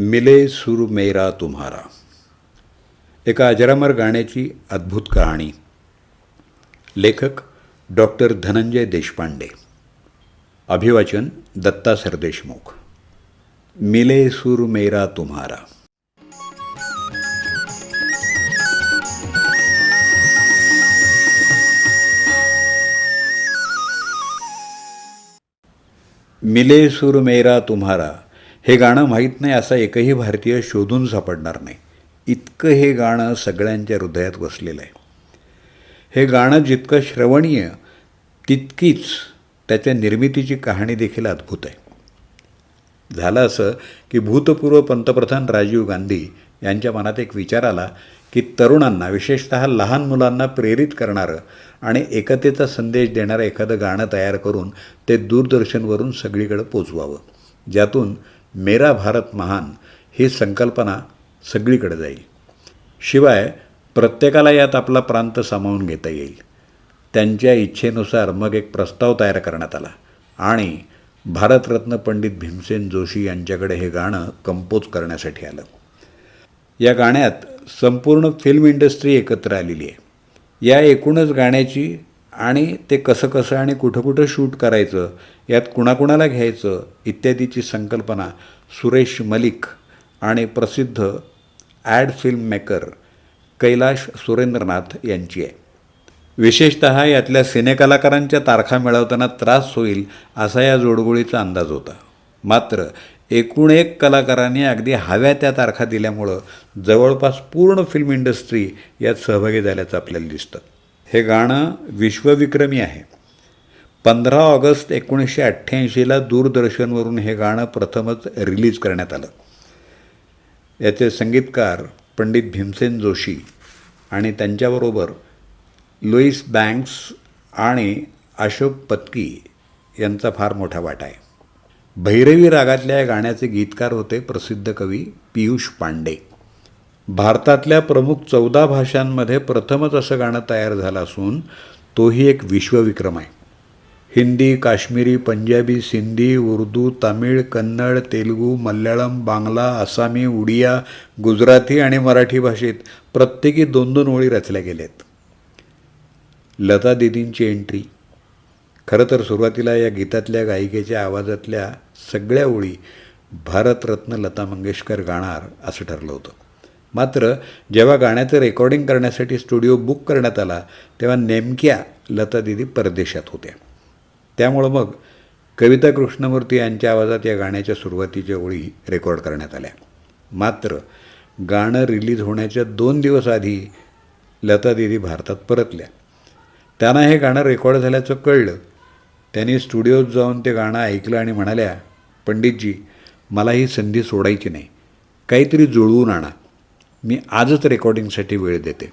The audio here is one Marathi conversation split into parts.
मिले सुर मेरा तुम्हारा। एका अजरामर गाण्याची अद्भुत कहाणी. लेखक डॉक्टर धनंजय देशपांडे. अभिवाचन दत्ता सरदेशमुख. मिले सुर मेरा तुम्हारा. मिले सुर मेरा तुम्हारा हे गाणं माहीत नाही असा एकही भारतीय शोधून सापडणार नाही. इतकं हे गाणं सगळ्यांच्या हृदयात वसलेलं आहे. हे गाणं जितकं श्रवणीय तितकीच त्याच्या निर्मितीची कहाणी देखील अद्भुत आहे. झालं असं की भूतपूर्व पंतप्रधान राजीव गांधी यांच्या मनात एक विचार आला की तरुणांना विशेषतः लहान मुलांना प्रेरित करणारं आणि एकतेचा संदेश देणारं एखादं गाणं तयार करून ते दूरदर्शनवरून सगळीकडे पोचवावं. ज्यातून मेरा भारत महान ही संकल्पना सगळीकडे जाईल. शिवाय प्रत्येकाला यात आपला प्रांत सामावून घेता येईल. त्यांच्या इच्छेनुसार मग एक प्रस्ताव तयार करण्यात आला. आणि भारतरत्न पंडित भीमसेन जोशी यांच्याकडे हे गाणं कंपोज करण्यासाठी आलं. या गाण्यात संपूर्ण फिल्म इंडस्ट्री एकत्र आलेली आहे. या एकूणच गाण्याची आणि ते कसं कसं आणि कुठं कुठं शूट करायचं यात कुणाकुणाला घ्यायचं इत्यादीची संकल्पना सुरेश मलिक आणि प्रसिद्ध ad film maker Kailash Surendranath यांची आहे. विशेषत यातल्या सिनेकलाकारांच्या तारखा मिळवताना त्रास होईल असा या जोडगोळीचा अंदाज होता. मात्र एकूण एक कलाकारांनी अगदी हव्या त्या तारखा दिल्यामुळं जवळपास पूर्ण फिल्म इंडस्ट्री यात सहभागी झाल्याचं आपल्याला दिसतं. हे गाणं विश्वविक्रमी आहे. पंधरा ऑगस्ट एकोणीसशे अठ्ठ्याऐंशीला दूरदर्शनवरून हे गाणं प्रथमच रिलीज करण्यात आलं. याचे संगीतकार पंडित भीमसेन जोशी आणि त्यांच्याबरोबर लुईस बँक्स आणि अशोक पत्की यांचा फार मोठा वाटा आहे. भैरवी रागातल्या या गाण्याचे गीतकार होते प्रसिद्ध कवी पियुष पांडे. भारतातल्या प्रमुख चौदा भाषांमध्ये प्रथमच असं गाणं तयार झालं असून तोही एक विश्वविक्रम आहे. हिंदी काश्मीरी पंजाबी सिंधी उर्दू तामिळ कन्नड तेलुगू मल्याळम बांगला आसामी उडिया गुजराती आणि मराठी भाषेत प्रत्येकी दोन दोन ओळी रचल्या गेल्यात. लता दिदींची एंट्री खरं तर सुरुवातीला या गीतातल्या गायिकेच्या आवाजातल्या सगळ्या ओळी भारतरत्न लता मंगेशकर गाणार असं ठरलं होतं. मात्र जेव्हा गाण्याचं रेकॉर्डिंग करण्यासाठी स्टुडिओ बुक करण्यात आला तेव्हा नेमक्या लता दिदी परदेशात होत्या. त्यामुळं मग कविता कृष्णमूर्ती यांच्या आवाजात या गाण्याच्या सुरुवातीच्या ओळी रेकॉर्ड करण्यात आल्या. मात्र गाणं रिलीज होण्याच्या दोन दिवस आधी लता दिदी भारतात परतल्या. त्यांना हे गाणं रेकॉर्ड झाल्याचं कळलं. त्यांनी स्टुडिओत जाऊन ते गाणं ऐकलं आणि म्हणाल्या पंडितजी मला ही संधी सोडायची नाही. काहीतरी जुळवून आणा. मी आजच रेकॉर्डिंगसाठी वेळ देते.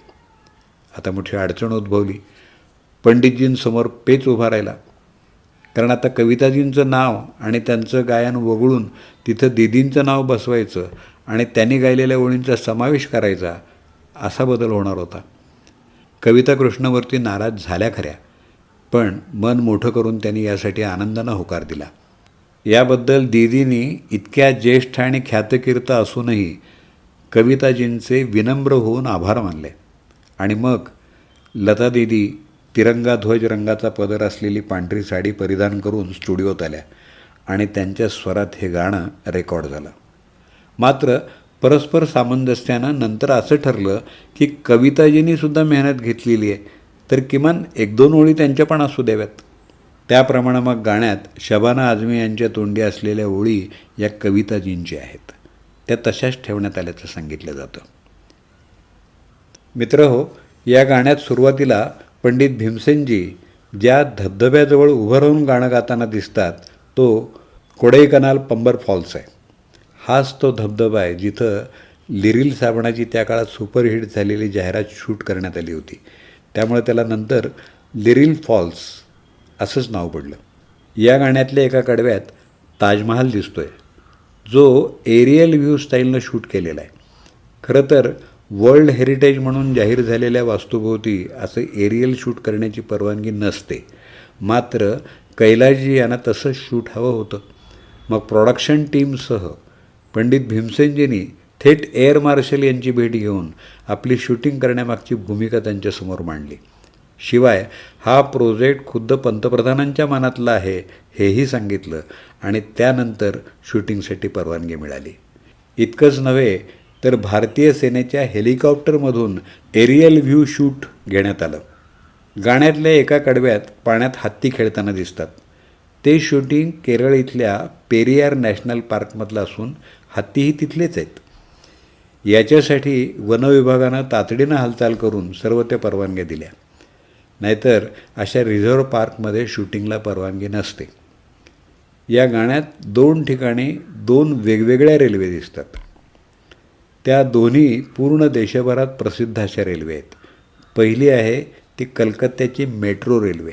आता मोठी अडचण उद्भवली. पंडितजींसमोर पेच उभा राहिला. कारण आता कविताजींचं नाव आणि त्यांचं गायन वगळून तिथं दिदींचं नाव बसवायचं आणि त्यांनी गायलेल्या ओळींचा समावेश करायचा असा बदल होणार होता. कविता कृष्णवरती नाराज झाल्या खऱ्या पण मन मोठं करून त्यांनी यासाठी आनंदानं होकार दिला. याबद्दल दिदींनी इतक्या ज्येष्ठ आणि ख्यातकीर्त असूनही कविताजींचे विनम्र होऊन आभार मानले. आणि मग लता दिदी तिरंगा ध्वज रंगाचा पदर असलेली पांढरी साडी परिधान करून स्टुडिओत आल्या आणि त्यांच्या स्वरात हे गाणं रेकॉर्ड झालं. मात्र परस्पर सामंजस्यानं नंतर असं ठरलं की कविताजींनी सुद्धा मेहनत घेतलेली आहे तर किमान एक दोन ओळी त्यांच्या पण असू द्याव्यात. त्याप्रमाणे मग गाण्यात शबाना आझमी यांच्या तोंडी असलेल्या ओळी या कविताजींच्या आहेत. त्या तशाच ठेवण्यात आल्याचं सांगितलं जातं. मित्र हो या गाण्यात सुरुवातीला पंडित भीमसेनजी ज्या धबधब्याजवळ उभं राहून गाणं गाताना दिसतात तो कोडईकनाल पंबर फॉल्स आहे. हाच तो धबधबा आहे जिथं लिरिल साबणाची त्या काळात सुपरहिट झालेली जाहिरात शूट करण्यात आली होती. त्यामुळे त्याला नंतर लिरिल फॉल्स असंच नाव पडलं. या गाण्यातल्या एका कडव्यात ताजमहाल दिसतो आहे जो एरियल व्ह्यू स्टाईलनं शूट केलेला आहे. खरं तर वर्ल्ड हेरिटेज म्हणून जाहीर झालेल्या वास्तूभोवती असं एरियल शूट करण्याची परवानगी नसते. मात्र कैलाजी यांना तसं शूट हवं होतं. मग प्रॉडक्शन टीमसह पंडित भीमसेनजींनी थेट एअर मार्शल यांची भेट घेऊन आपली शूटिंग करण्यामागची भूमिका त्यांच्यासमोर मांडली. शिवाय हा प्रोजेक्ट खुद्द पंतप्रधानांच्या मनातला आहे हेही सांगितलं आणि त्यानंतर शूटिंगसाठी परवानगी मिळाली. इतकंच नव्हे तर भारतीय सेनेच्या हेलिकॉप्टरमधून एरियल व्ह्यू शूट घेण्यात आलं. गाण्यातल्या एका कडव्यात पाण्यात हत्ती खेळताना दिसतात. ते शूटिंग केरळ इथल्या पेरियार नॅशनल पार्कमधलं असून हत्तीही तिथलेच आहेत. याच्यासाठी वनविभागानं तातडीनं हालचाल करून सर्व त्या परवानग्या दिल्या. नाहीतर अशा रिझर्व्ह पार्कमध्ये शूटिंगला परवानगी नसते. या गाण्यात दोन ठिकाणी दोन वेगवेगळ्या रेल्वे दिसतात. त्या दोन्ही पूर्ण देशभरात प्रसिद्ध अशा रेल्वे आहेत. पहिली आहे ती कलकत्त्याची मेट्रो रेल्वे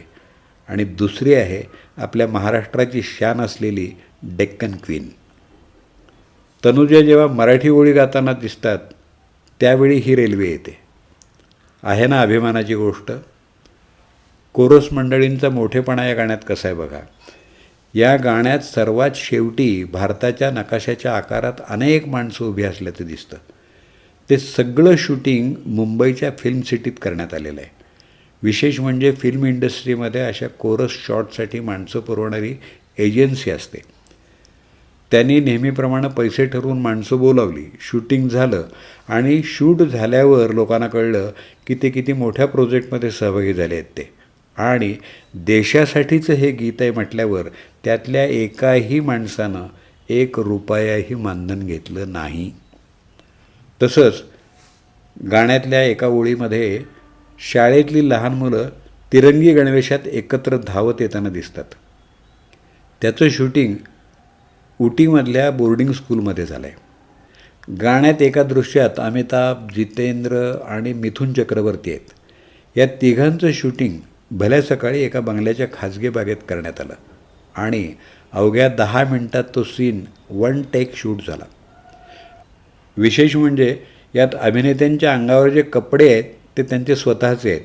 आणि दुसरी आहे आपल्या महाराष्ट्राची शान असलेली डेक्कन क्वीन. तनुजा जेव्हा मराठी ओळी गाताना दिसतात त्यावेळी ही रेल्वे येते. आहे ना अभिमानाची गोष्ट? कोरस मंडळींचा मोठेपणा या गाण्यात कसा आहे बघा. या गाण्यात सर्वात शेवटी भारताच्या नकाशाच्या आकारात अनेक माणसं उभी असल्याचं दिसतं. ते सगळं शूटिंग मुंबईच्या फिल्म सिटीत करण्यात आलेलं आहे. विशेष म्हणजे फिल्म इंडस्ट्रीमध्ये अशा कोरस शॉटसाठी माणसं पुरवणारी एजन्सी असते. त्यांनी नेहमीप्रमाणे पैसे ठरवून माणसं बोलावली. शूटिंग झालं आणि शूट झाल्यावर लोकांना कळलं की ते किती मोठ्या प्रोजेक्टमध्ये सहभागी झाले आहेत ते. आणि देशासाठीचं हे गीत आहे म्हटल्यावर त्यातल्या एकाही माणसानं एक रुपयाही मानधन घेतलं नाही. तसंच गाण्यातल्या एका ओळीमध्ये शाळेतली लहान मुलं तिरंगी गणवेशात एकत्र धावत येताना दिसतात. त्याचं शूटिंग उटीमधल्या बोर्डिंग स्कूलमध्ये झालं आहे गाण्यात एका दृश्यात अमिताभ जितेंद्र आणि मिथुन चक्रवर्ती आहेत. या तिघांचं शूटिंग भल्या सकाळी एका बंगल्याच्या खाजगी बागेत करण्यात आलं आणि अवघ्या दहा मिनटात तो सीन वन टेक शूट झाला. विशेष म्हणजे यात अभिनेत्यांच्या अंगावर जे कपडे आहेत ते त्यांचे स्वतःचे आहेत.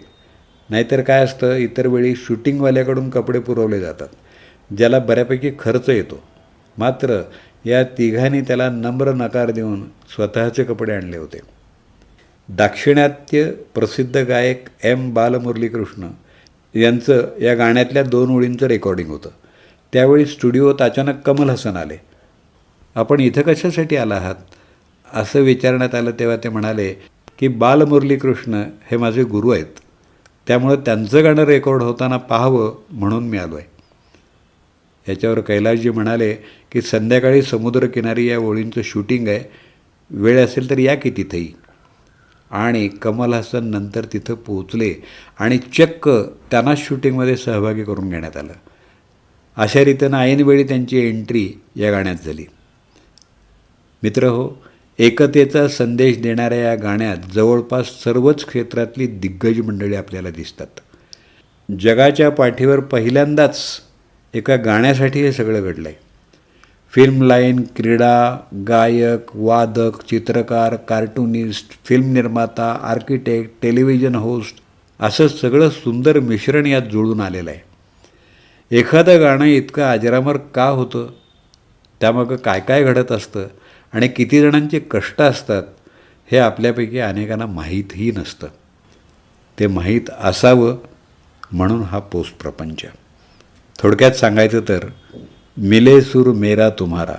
नाहीतर काय असतं इतर वेळी शूटिंगवाल्याकडून कपडे पुरवले जातात ज्याला बऱ्यापैकी खर्च येतो. मात्र या तिघांनी त्याला नम्र नकार देऊन स्वतःचे कपडे आणले होते. दाक्षिणात्य प्रसिद्ध गायक एम बालमुरलीकृष्ण यांचं या गाण्यातल्या दोन ओळींचं रेकॉर्डिंग होतं. त्यावेळी स्टुडिओत अचानक कमल हसन आले. आपण इथं कशासाठी आला आहात? असं विचारण्यात आलं तेव्हा ते म्हणाले की बालमुरलीकृष्ण हे माझे गुरु आहेत. त्यामुळं त्यांचं गाणं रेकॉर्ड होताना पाहावं म्हणून मी आलो आहे याच्यावर कैलाशजी म्हणाले की संध्याकाळी समुद्रकिनारी या ओळींचं शूटिंग आहे. वेळ असेल तर या की तिथेही. आणि कमल हसन नंतर तिथं पोचले आणि चक्क त्यांनाच शूटिंगमध्ये सहभागी करून घेण्यात आलं. अशा रीतीनं ऐनवेळी त्यांची एंट्री या गाण्यात झाली. मित्र हो एकतेचा संदेश देणाऱ्या या गाण्यात जवळपास सर्वच क्षेत्रातली दिग्गज मंडळी आपल्याला दिसतात. जगाच्या पाठीवर पहिल्यांदाच एका गाण्यासाठी हे सगळं घडलं आहे फिल्म लाईन क्रीडा गायक वादक चित्रकार कार्टुनिस्ट फिल्म निर्माता आर्किटेक्ट टेलिव्हिजन होस्ट असं सगळं सुंदर मिश्रण यात जुळून आलेलं आहे. एखादं गाणं इतकं अजरामर का होतं? त्यामागं काय काय घडत असतं? आणि किती जणांचे कष्ट असतात? हे आपल्यापैकी अनेकांना माहीतही नसतं. ते माहीत असावं म्हणून हा पोस्ट प्रपंच. थोडक्यात सांगायचं तर मिले सूर मेरा तुम्हारा.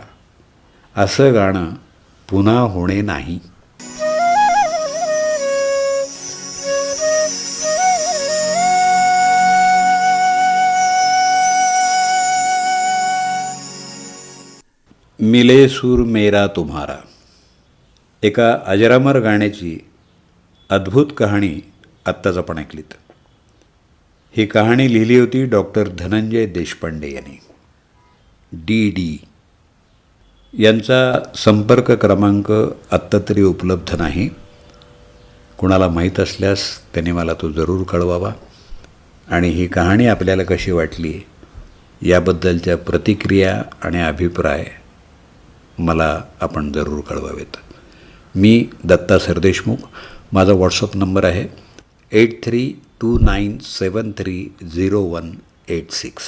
असं गाणं पुन्हा होणे नाही. मिले सूर मेरा तुम्हारा. एका अजरामर गाण्याची अद्भुत कहाणी आत्ताच आपण ऐकलीत. ही कहाणी लिहिली होती डॉक्टर धनंजय देशपांडे यांनी. D D. यांचा संपर्क क्रमांक आत्ता तरी उपलब्ध नाही. कुणाला माहीत असल्यास त्यांनी मला तो जरूर कळवावा. आणि ही कहाणी आपल्याला कशी वाटली याबद्दलच्या प्रतिक्रिया आणि अभिप्राय मला आपण जरूर कळवावेत. मी दत्ता सरदेशमुख. माझा व्हॉट्सअप नंबर आहे eight three two nine seven three zero one eight six.